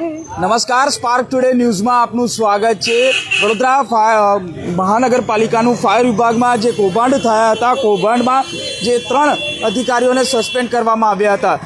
નમસ્કાર spark today ન્યૂઝમાં આપનું સ્વાગત છે. વડોદરા મહાનગરપાલિકાનું ફાયર વિભાગમાં જે કૌભાંડ થયા હતા, કૌભાંડમાં જે ત્રણ અધિકારીઓને સસ્પેન્ડ કરવામાં આવ્યા હતા.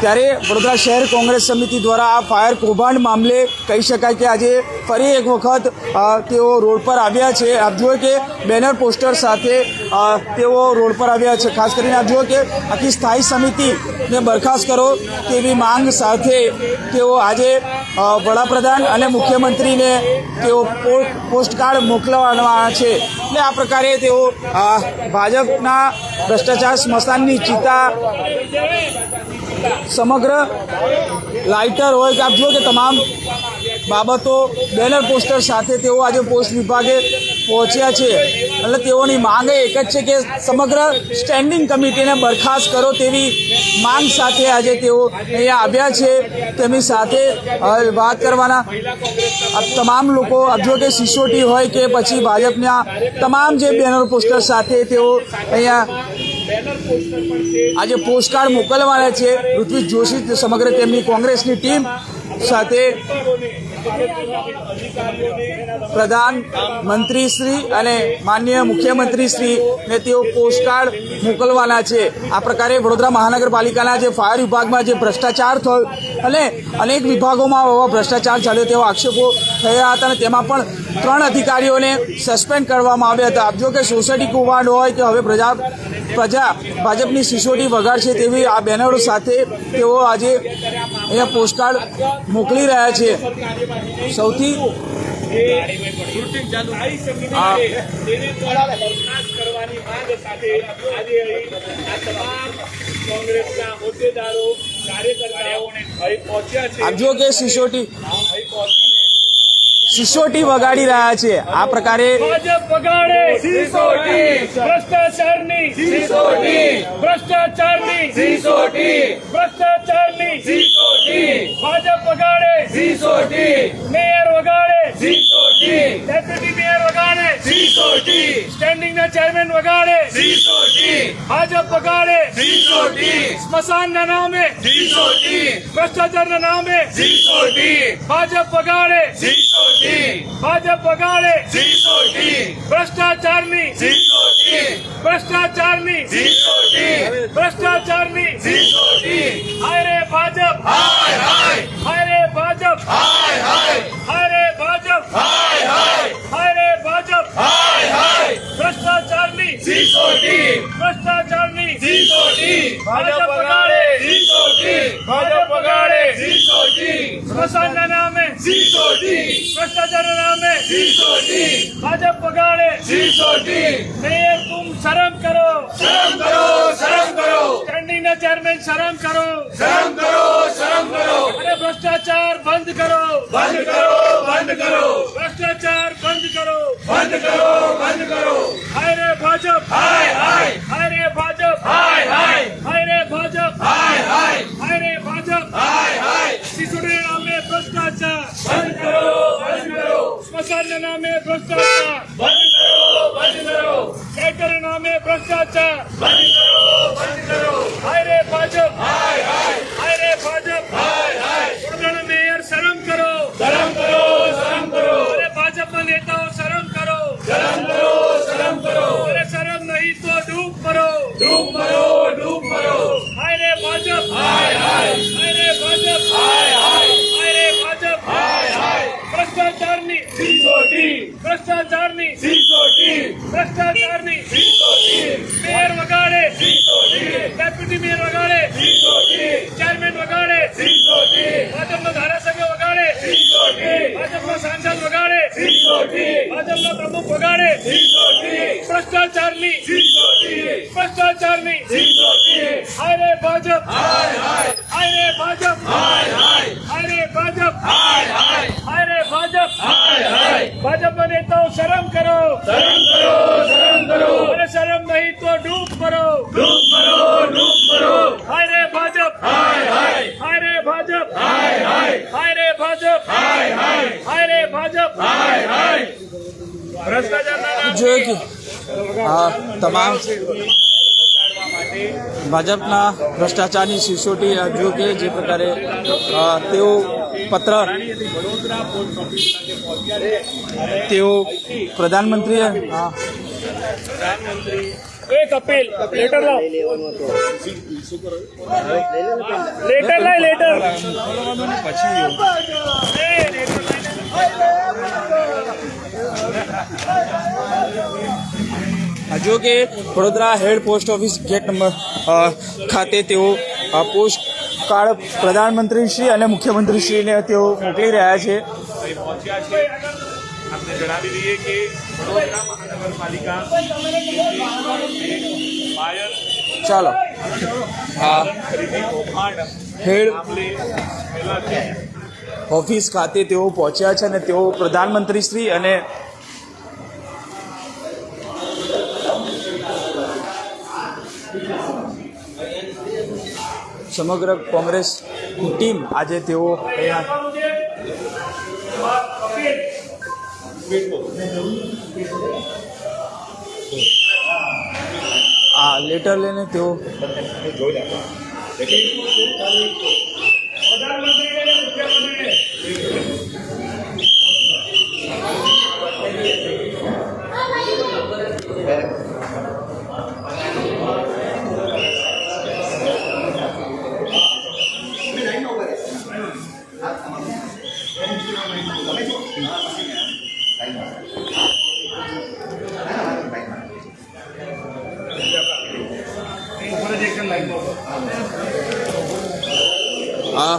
ત્યારે વડોદરા શહેર કોંગ્રેસ સમિતિ દ્વારા આ ફાયર કૌભાંડ મામલે કહી શકાય કે આજે ફરી એક વખત તેઓ રોડ પર આવ્યા છે. આપ જુઓ કે બેનર પોસ્ટર સાથે તેઓ રોડ પર આવ્યા છે. ખાસ કરીને આપ જુઓ કે આખી સ્થાયી સમિતિને બરખાસ્ત કરો તેવી માંગ સાથે તેઓ આજે વડાપ્રધાન અને મુખ્યમંત્રીને તેઓ પોસ્ટકાર્ડ મોકલવાના છે. એટલે આ પ્રકારે તેઓ ભાજપના ભ્રષ્ટાચાર સ્મશાનની ચિતા સમગ્ર લાઇટર હોય કે આપ જુઓ કે તમામ બાબતો બેનર પોસ્ટર સાથે તેઓ આજે પોસ્ટ વિભાગે પહોંચ્યા છે. એટલે તેઓની માંગ એક જ છે કે સમગ્ર સ્ટેન્ડિંગ કમિટીને બરખાસ્ત કરો તેવી માંગ સાથે આજે તેઓ અહીંયા આવ્યા છે. તેમની સાથે વાત કરવાના તમામ લોકો જુઓ કે સિસોટી હોય કે પછી ભાજપના તમામ જે બેનર પોસ્ટર સાથે તેઓ અહીંયા આજે પોસ્ટકાર્ડ મોકલવાના છે. ઋત્વિક જોશી સમગ્ર તેમની કોંગ્રેસની ટીમ સાથે પ્રધાન મંત્રી શ્રી અને માનનીય મુખ્યમંત્રી શ્રી ને તેઓ પોસ્ટકાર્ડ મોકલવાના છે. આ પ્રકારે વડોદરા મહાનગરપાલિકાના જે ફાયર વિભાગમાં જે ભ્રષ્ટાચાર થયો અને અનેક વિભાગોમાં આવા ભ્રષ્ટાચાર ચાલ્યો તેવા આક્ષેપો થયા હતા અને તેમાં પણ ત્રણ અધિકારીઓને સસ્પેન્ડ કરવામાં આવ્યા હતા. જો કે સોસાયટી કૌભાંડ હોય કે હવે પ્રજા પ્રજા ભાજપની સિસોટી વગાડશે તેવી આ બેનરો સાથે તેઓ આજે અહીંયા પોસ્ટકાર્ડ મોકલી રહ્યા છે. સૌથી આપ જો કે સિસોટી સિસોટી વગાડી રહ્યા છે. આ પ્રકારે ભાજપ વગાડે. સિસોટી ભ્રષ્ટાચારની. સિસોટી ભ્રષ્ટાચારની. સિસોટી ભ્રષ્ટાચારની. સિસોટી ભાજપ વગાડે. સિસોટી મેયર વગાડે. સિસોટી ડેપ્યુટી મેયર વગાડે સિસોટી સ્ટેન્ડિંગ ના ચેરમેન વગાડે સિસોટી ભાજપ વગાડે સિસોટી સ્મશાનના નામે સિસોટી ભ્રષ્ટાચારના નામે સિસોટી ભાજપ વગાડે સિસોટી ભાજપ વગાડે સિસોટી ભ્રષ્ટાચારની સિસોટી ભ્ષ્ટાચારની સિસોટી ભ્રષ્ટાચારની સિસોટી હાય રે ભાજપ હાય હાય હાય રે ભાજપ હાય હાય હાય રે ભાજપ હાય હાય હાય રે ભાજપ હાય હાય ભ્રષ્ટાચારની સિસોટી ભ્રષ્ટાચારની સિસોટી ભાજપ વગાડે સિસોટી ભાજપ વગાડે સિસોટી સ્મશાનના નામે સિસોટી ભ્રષ્ટાચારના નામે સિસોટી ભાજપ વગાડે સિસોટી મેયર તુમ શરમ કરો શરમ કરો શરમ કરો સ્ટેન્ડિંગ ના ચેરમેન શરમ કરો શરમ કરો શરમ કરો અરે ભ્રષ્ટાચાર બંધ કરો બંધ કરો બંધ કરો ભાજપ. હાય હાય. હાય રે ભાજપ. હાય હાય. હાય રે ભાજપ. હાય હાય. હાય રે ભાજપ. હાય હાય. સિસુડે નામે ભ્રષ્ટાચાર. બંધ કરો બંધ કરો. સ્મશાન નામે ભ્રષ્ટાચાર. બંધ કરો બંધ કરો. નામે ભ્રષ્ટાચાર. ભ્રષ્ટાચારની સિસોટી ભ્રષ્ટાચારની સિસોટી મેયર વગાડે સિસોટી ડેપ્યુટી મેયર વગાડે સિસોટી ચેરમેન વગાડે સિસોટી ભાજપનો ધારાસભ્ય વગાડે સિસોટી ભાજપનો સાંસદ વગાડે સિસોટી ભાજપનો પ્રમુખ વગાડે સિસોટી ભ્રષ્ટાચારની સિસોટી ભ્રષ્ટાચારની સિસોટી હાય રે ભાજપ હાય હાય હાય રે ભાજપ હાય હાય હાય રે ભાજપ હાય હાય હાય રે ભાજપ હાય હાય ભાજપના નેતાઓ શરમ કરો શરમ કરો. અરે શરમ નહીં તો ડૂબ કરો ડૂબ મરો ડૂબ મરો. હાય રે ભાજપ. હાય હાય. હાય રે ભાજપ. હાય હાય. હાય રે ભાજપ. હાય હાય. હાય રે ભાજપ. હાય હાય. ભ્રષ્ટાચારના કે તમામ ભાજપના ભ્રષ્ટાચારની સિસોટી જો કે જે પ્રકારે તેઓ પત્ર તેઓ પ્રધાનમંત્રીએ હા. પ્રધાનમંત્રી એક અપીલ લેટર લાવ. લેટર લાય લેટર. જો કે Vadodara head post office gate number ખાતે તેઓ પોસ્ટ કાર્ડ પ્રધાનમંત્રીશ્રી અને મુખ્યમંત્રીશ્રીને તેઓ મોકલી રહ્યા છે. આપને જણાવી દઈએ કે વડોદરા મહાનગરપાલિકા ચાલો. હેડ ઓફિસ ખાતે તેઓ પહોંચ્યા છે અને તેઓ પ્રધાનમંત્રી શ્રી અને સમગ્ર કોંગ્રેસ ટીમ આજે તેઓ આ લેટર લઈને તેઓ પ્રધાનમંત્રીને અને મુખ્યમંત્રીને આ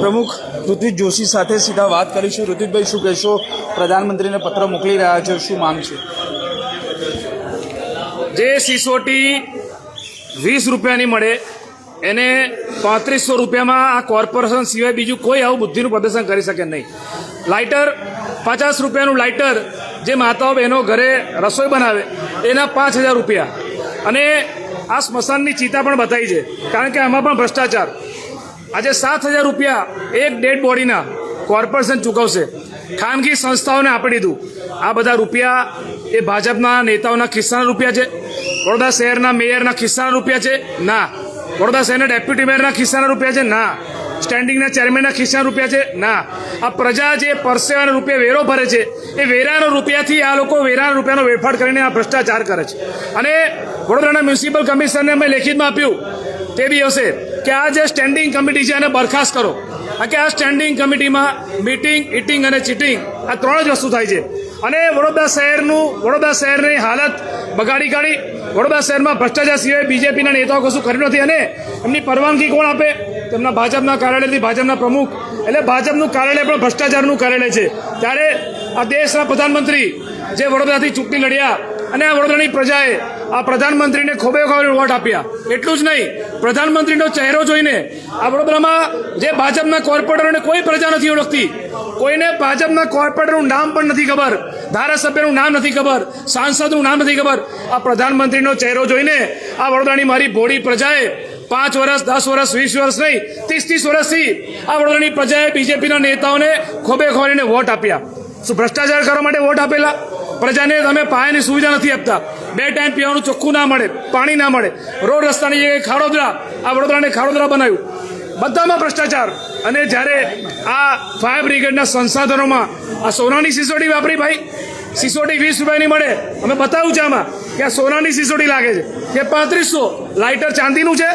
પ્રમુખ ઋત્વિક જોશી સાથે સીધા વાત કરીશું. ઋત્વિકભાઈ, શું કહેશો? પ્રધાનમંત્રીને પત્ર મોકલી રહ્યા છે, શું માંગ છે? જે સિસોટી વીસ રૂપિયાની મળે, એને પાંત્રીસો રૂપિયામાં આ કોર્પોરેશન સિવાય બીજું કોઈ આવું બુદ્ધિનું પ્રદર્શન કરી શકે નહીં. લાઇટર, પચાસ રૂપિયાનું લાઇટર જે માતાઓ બહેનો ઘરે રસોઈ બનાવે, એના પાંચ હજાર રૂપિયા. અને આ સ્મશાનની ચિતા પણ બતાવી છે. કારણ કે આમાં પણ ભ્રષ્ટાચાર. આજે સાત હજાર રૂપિયા એક ડેડ બોડીના કોર્પોરેશન ચૂકવશે. ખાનગી સંસ્થાઓને આપી દીધું. આ બધા રૂપિયા એ ભાજપના નેતાઓના ખિસ્સાના રૂપિયા છે. વડોદરા શહેરના મેયરના ખિસ્સાના રૂપિયા છે. ના. વડોદરા શહેરના ડેપ્યુટી મેયરના ખિસ્સાના રૂપિયા છે. ના. સ્ટેન્ડિંગના ચેરમેનના ખિસ્સાના રૂપિયા છે. ના. આ પ્રજા જે પરસેવાના રૂપિયા વેરો ભરે છે, એ વેરાના રૂપિયાથી આ લોકો વેરાના રૂપિયાનો વેડફાટ કરીને આ ભ્રષ્ટાચાર કરે છે. અને વડોદરાના મ્યુનિસિપલ કમિશનરને અમે લેખિતમાં આપ્યું. તે દિવસે કે આ જે સ્ટેન્ડિંગ કમિટી છે એને બરખાસ્ત કરો. કે આ સ્ટેન્ડિંગ કમિટીમાં મીટિંગ ઇટિંગ અને ચીટિંગ આ ત્રણ જ વસ્તુ થાય છે. અને વડોદરા શહેરનું, વડોદરા શહેરની હાલત બગાડી કાઢી. વડોદરા શહેરમાં ભ્રષ્ટાચાર સિવાય બીજેપીના નેતાઓ કશું કર્યું નથી અને એમની પરવાનગી કોણ આપે? તેમના ભાજપના કાર્યાલયથી ભાજપના પ્રમુખ. એટલે ભાજપનું કાર્યાલય પણ ભ્રષ્ટાચારનું કાર્યાલય છે. ત્યારે આ દેશના પ્રધાનમંત્રી જે વડોદરાથી ચૂંટણી લડ્યા અને આ વડોદરાની પ્રજાએ આ પ્રધાનમંત્રીને ખોબે ખોબે વોટ આપ્યા. એટલું જ નહીં, પ્રધાનમંત્રીનો ચહેરો જોઈને આ વડોદરામાં જે ભાજપના કોર્પોરેટરોને કોઈ પ્રજા નથી ઓળખતી, કોઈને ભાજપના કોર્પોરેટરનું નામ પણ નથી ખબર, ધારાસભ્યનું નામ નથી ખબર, સાંસદનું નામ નથી ખબર. આ પ્રધાનમંત્રીનો ચહેરો જોઈને આ વડોદરાની મારી ભોળી પ્રજાએ પાંચ વર્ષ, દસ વર્ષ, વીસ વર્ષ નહીં, ત્રીસ ત્રીસ વર્ષથી આ વડોદરાની પ્રજાએ બીજેપીના નેતાઓને ખોબે ખોરીને વોટ આપ્યા. શું ભ્રષ્ટાચાર કરવા માટે વોટ આપેલા? પ્રજાને તમે પાયાની સુવિધા નથી આપતા. બે ટાઈમ પીવાનું ચોખ્ખું ના મળે, પાણી ના મળે. રોડ રસ્તાની જગ્યાએ ખાડોદરા, આ વડોદરાને ખાડોદરા બનાવ્યું. બધામાં ભ્રષ્ટાચાર. અને જ્યારે આ ફાયર બ્રિગેડના સંસાધનોમાં આ સોનાની સિસોટી વાપરી ભાઈ સિસોટી વીસ રૂપિયાની મળે. અમે બતાવું છે આમાં કે આ સોનાની સિસોટી લાગે છે. કે પાંત્રીસો. લાઇટર ચાંદીનું છે,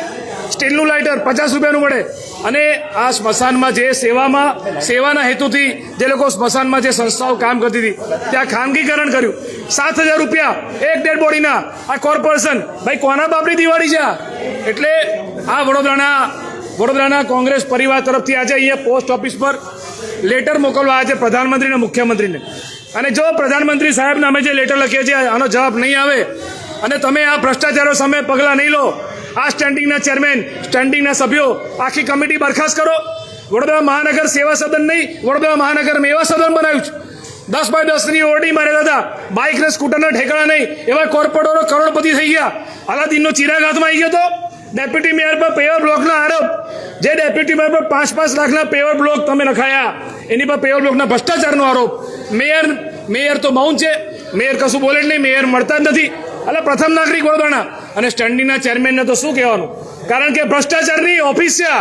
સ્ટીલનું લાઇટર પચાસ રૂપિયાનું મળે. અને આ સ્મશાનમાં જે સેવામાં, સેવાના હેતુથી જે લોકો સ્મશાનમાં જે સંસ્થાઓ કામ કરતી હતી, ત્યાં ખાનગીકરણ કર્યું. સાત હજાર રૂપિયા એક ડેડ બોડીના આ કોર્પોરેશન. ભાઈ, કોના બાપની દિવાળી છે એટલે આ વડોદરાના વડોદરાના કોંગ્રેસ પરિવાર તરફથી આજે અહીંયા પોસ્ટ ઓફિસ પર લેટર મોકલવા આવે છે પ્રધાનમંત્રી મુખ્યમંત્રીને. અને જો પ્રધાનમંત્રી સાહેબને અમે જે લેટર લખીએ છીએ, આનો જવાબ નહીં આવે, અને તમે આ ભ્રષ્ટાચારો સામે પગલાં નહીં લો આ સ્ટેન્ડિંગના ચેરમેન, સ્ટેન્ડિંગના સભ્યો, આખી કમિટી બરખાસ્ત કરો. વડોદરા મહાનગર સેવા સદન નહીં, વડોદરા મહાનગર મેવા સદન બનાવ્યું છે. દસ બાય દસની ઓરડી મારેલા હતા બાઇક ને સ્કૂટરના ઠેકાણા નહીં, એવા કોર્પોરેટરો કરોડપતિ થઈ ગયા. અલાદીનનો ચિરાગ હાથમાં આવી ગયો તો. ડેપ્યુટી મેયર પર પેવર બ્લોકના આરોપ. જે ડેપ્યુટી મેયર પર પાંચ પાંચ લાખના પેવર બ્લોક તમે લખાયા એની પર પેવર બ્લોકના ભ્રષ્ટાચારનો આરોપ. મેયર મેયર તો મૌન છે. મેયર કશું બોલે જ નહીં, મેયર મળતા જ નથી. એટલે પ્રથમ નાગરિક વડોદરાના. અને સ્ટેન્ડિંગના ચેરમેનને તો શું કહેવાનું? કારણ કે ભ્રષ્ટાચારની ઓફિસ છે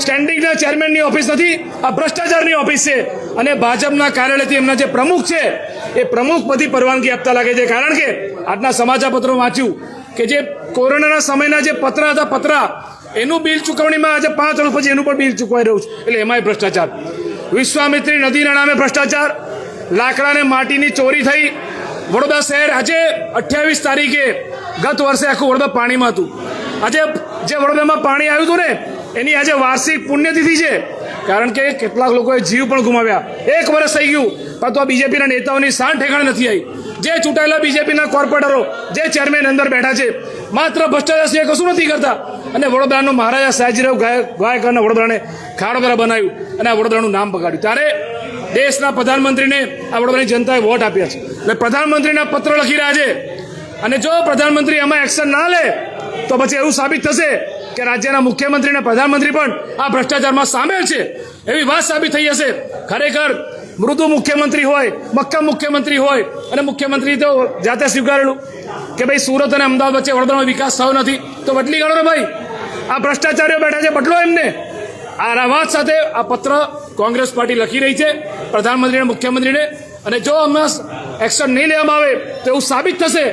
સ્ટેન્ડિંગના ચેરમેનની ઓફિસ નથી, આ ભ્રષ્ટાચારની ઓફિસ છે. અને ભાજપના કાર્યાલયથી એમના જે પ્રમુખ છે, એ પ્રમુખ બધી પરવાનગી આપતા લાગે છે. કારણ કે આજના સમાચાર પત્રો વાંચ્યું કે જે કોરોનાના સમયના જે પત્ર હતા, પતરા, એનું બિલ ચૂકવણીમાં આજે પાંચ વર્ષ પછી એનું પણ બિલ ચૂકવાઈ રહ્યું છે. એટલે એમાંય ભ્રષ્ટાચાર. વિશ્વામિત્રી નદીના નામે ભ્રષ્ટાચાર, લાકડાને માટીની ચોરી થઈ વડોદરા શહેર આજે અઠ્યાવીસ તારીખે ગત વર્ષે આખું વડોદરા પાણીમાં હતું. આજે જે વડોદરામાં પાણી આવ્યું હતું ને, એની આજે વાર્ષિક પુણ્યતિથિ છે. કારણ કે કેટલાક લોકોએ જીવ પણ ગુમાવ્યા. એક વર્ષ થઈ ગયું પરંતુ આ બીજેપીના નેતાઓની શાન ઠેકાણે નથી આવી. જે ચૂંટાયેલા બીજેપીના કોર્પોરેટરો, જે ચેરમેન અંદર બેઠા છે, માત્ર ભ્રષ્ટાચાર સિવાય કશું નથી કરતા. અને વડોદરાનું મહારાજા સયાજીરાવ ગાયક ગાયકરના વડોદરાને ખાડોદરા બનાવ્યું અને આ વડોદરાનું નામ બગાડ્યું. ત્યારે દેશના પ્રધાનમંત્રીને આ વડોદરાની જનતાએ વોટ આપ્યા છે. એટલે પ્રધાનમંત્રીના પત્ર લખી રહ્યા છે. અને જો પ્રધાનમંત્રી એમાં એક્શન ના લે, તો પછી એવું સાબિત થશે કે રાજ્યના મુખ્યમંત્રી અને પ્રધાનમંત્રી પણ આ ભ્રષ્ટાચારમાં સામેલ છે. એવી વાત સાબિત થઈ જશે ખરેખર મૃદુ મુખ્યમંત્રી હોય, મક્કમ મુખ્યમંત્રી હોય, અને મુખ્યમંત્રી તો જાતે સ્વીકારેલું કે ભાઈ સુરત અને અમદાવાદ વચ્ચે વડોદરાનો વિકાસ થયો નથી. તો બદલી ગણો ને ભાઈ. આ ભ્રષ્ટાચારીઓ બેઠા છે, બદલો એમને. આ વાત સાથે આ પત્ર કોંગ્રેસ પાર્ટી લખી રહી છે, પ્રધાનમંત્રીને, મુખ્યમંત્રીને. અને જો હમણાં એક્શન નહીં લેવામાં આવે, તો એવું સાબિત થશે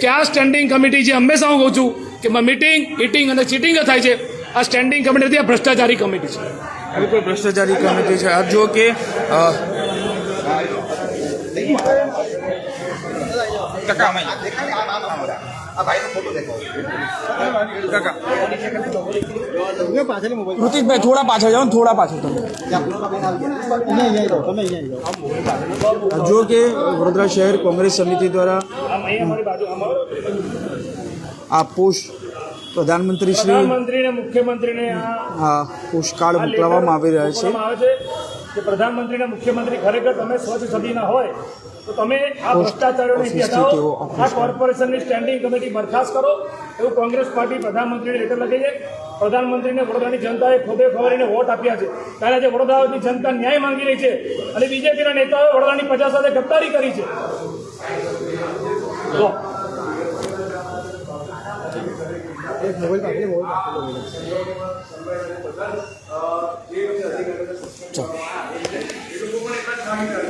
કે આ સ્ટેન્ડિંગ કમિટી જે હંમેશા હું કહું છું કે મીટિંગ ઇટિંગ અને ચીટિંગ જ થાય છે. આ સ્ટેન્ડિંગ કમિટી આ ભ્રષ્ટાચારી કમિટી છે. બિલકુલ ભ્રષ્ટાચારી કમિટી છે. આપ જુઓ કે અ, ઋતિકભાઈ થોડા પાછળ જાઓ થોડા પાછળ તમે. જો કે વડોદરા શહેર કોંગ્રેસ સમિતિ દ્વારા આ પોસ્ટ પ્રધાનમંત્રી શ્રી પ્રધાનમંત્રી મુખ્યમંત્રીને આ પુષ્કાળ મોકલવામાં આવી રહ્યા છે. કે પ્રધાનમંત્રી અને મુખ્યમંત્રી ખરેખર તમે સ્વચ્છ સદીના હોય તો તમે આ ભ્રષ્ટાચારોની હટાવો આ કોર્પોરેશનની સ્ટેન્ડિંગ કમિટી બરખાસ્ત કરો. એવું કોંગ્રેસ પાર્ટી પ્રધાનમંત્રીને લેટર લખે છે. પ્રધાનમંત્રીને વડોદરાની જનતાએ ખોબે ખબરીને વોટ આપ્યા છે. ત્યારે આજે વડોદરાની જનતા ન્યાય માંગી રહી છે અને બીજેપીના નેતાઓએ વડોદરાની પ્રજા સાથે ગદ્દારી કરી છે. જો.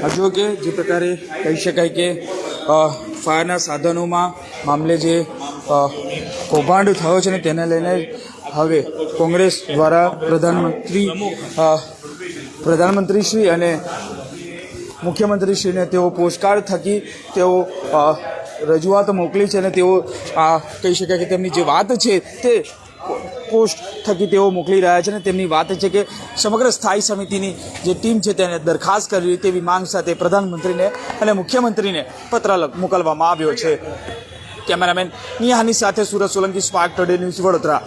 હજુ કે જે પ્રકારે કહી શકાય કે ફાયરના સાધનોમાં મામલે જે કૌભાંડ થયો છે ને તેને લઈને હવે કોંગ્રેસ દ્વારા પ્રધાનમંત્રી પ્રધાનમંત્રી પ્રધાનમંત્રીશ્રી અને મુખ્યમંત્રીશ્રીને તેઓ પોસ્ટકાર્ડ થકી તેઓ રજૂઆત મોકલી છે અને તેઓ આ કહી શકાય કે તેમની જે વાત છે તે પોસ્ટ થકી તેઓ મોકલી રહ્યા છે અને તેમની વાત છે કે સમગ્ર સ્થાયી સમિતિની જે ટીમ છે તેને દરખાસ્ત કરવી તેવી માંગ સાથે પ્રધાનમંત્રીને અને મુખ્યમંત્રીને પત્ર મોકલવામાં આવ્યો છે. કેમેરામેન નિહાની સાથે Surat Solanki spark today news Vadodara.